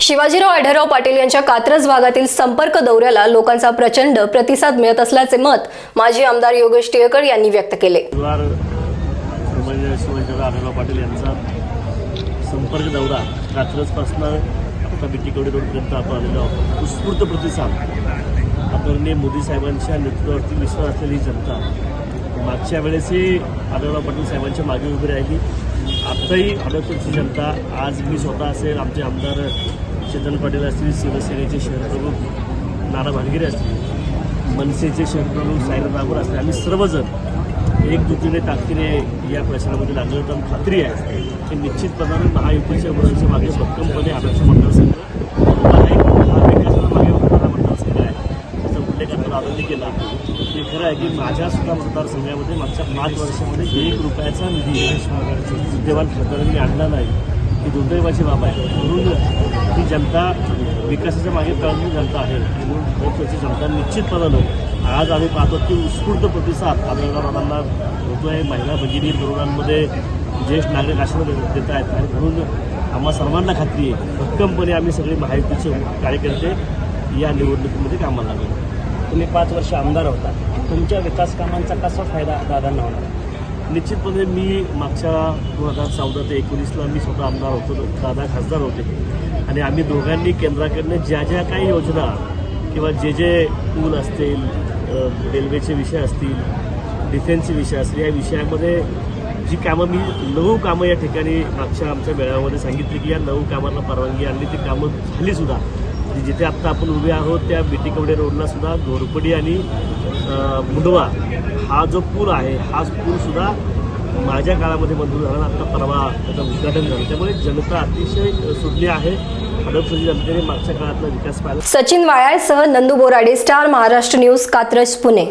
शिवाजीराव आढळराव पाटील यांच्या कात्रज भागातील संपर्क दौऱ्याला लोकांचा प्रचंड प्रतिसाद मिळत असल्याचे मत माजी आमदार योगेश टिळकर यांनी व्यक्त केले. आढळराव पाटील यांचा संपर्क दौरा कात्रजपासून आता बिटी कवडे रोडपर्यंत आपण आलेलो आहोत उत्स्फूर्त प्रतिसाद. आदरणीय मोदी साहेबांच्या नेतृत्वावरती विश्वास असलेली जनता मागच्या वेळेसही आढळराव पाटील साहेबांच्या मागे उभी राहिली. आत्ताही आढळपूरची जनता आज मी स्वतः असेल आमचे आमदार चेतन पाटील असतील शिवसेनेचे शहरप्रमुख नाना भानगिरे असतील मनसेचे शहर प्रमुख साईनाथ असतील आम्ही सर्वजण एकजुटीने ताकदीने या प्रश्नामध्ये लागलो तर खात्री आहे की निश्चितपणाने महायुतीच्या मुलांच्या मागे भक्कमपणे आदर्श मतदारसंघ उभा आहे. हा विकासाच्या मागे उभारणारा मतदारसंघ आहे त्याचा उल्लेख आपण आनंदी केला ते खरं आहे की माझ्यासुद्धा मतदारसंघामध्ये मागच्या पाच वर्षामध्ये एक रुपयाचा निधी विद्यमान खासदारांनी आणला नाही. ही दुर्दैवाची बाब आहे. म्हणून ही जनता विकासाच्या मागे पळणारी जनता आहे. म्हणून बहुत्वाची जनता निश्चितपणानं आज आम्ही पाहतो की उत्स्फूर्त प्रतिसाद आढळरावांना होतो आहे महिला भगिनी तरुणांमध्ये ज्येष्ठ नागरिक आश्रम देत आहेत. आणि म्हणून आम्हा सर्वांना खात्री आहे. भक्कमपणे आम्ही सगळे माहितीचे कार्यकर्ते या निवडणुकीमध्ये कामाला लागलो. तुम्ही पाच वर्ष आमदार होता. तुमच्या विकास कामांचा कसा फायदा दादांना होणार? निश्चितपणे मी मागच्या दोन हजार चौदा ते एकोणीसला मी स्वतः आमदार होतो. दादा खासदार होते. आणि आम्ही दोघांनी केंद्राकडनं ज्या ज्या काही योजना किंवा जे जे पूल असतील रेल्वेचे विषय असतील डिफेन्सचे विषय असतील या विषयामध्ये जी कामं मी नऊ कामं या ठिकाणी मागच्या आमच्या मेळाव्यामध्ये सांगितली की या नऊ कामांना परवानगी आणली. ती कामं झालीसुद्धा जिथे आत्ता आपण उभे आहोत त्या बिटी कवडे रोडला सुद्धा घोरपडी आणि मुंडवा हा जो पूल आहे हा पूलसुद्धा माझ्या काळामध्ये मंजूर झाला आत्ता परवा त्याचं उद्घाटन झालं. त्यामुळे जनता अतिशय सुटली आहे. जनतेने मागच्या काळातला विकास पाहिला. सचिन वाळ्यासह नंदू बोराडे स्टार महाराष्ट्र न्यूज कात्रज पुणे.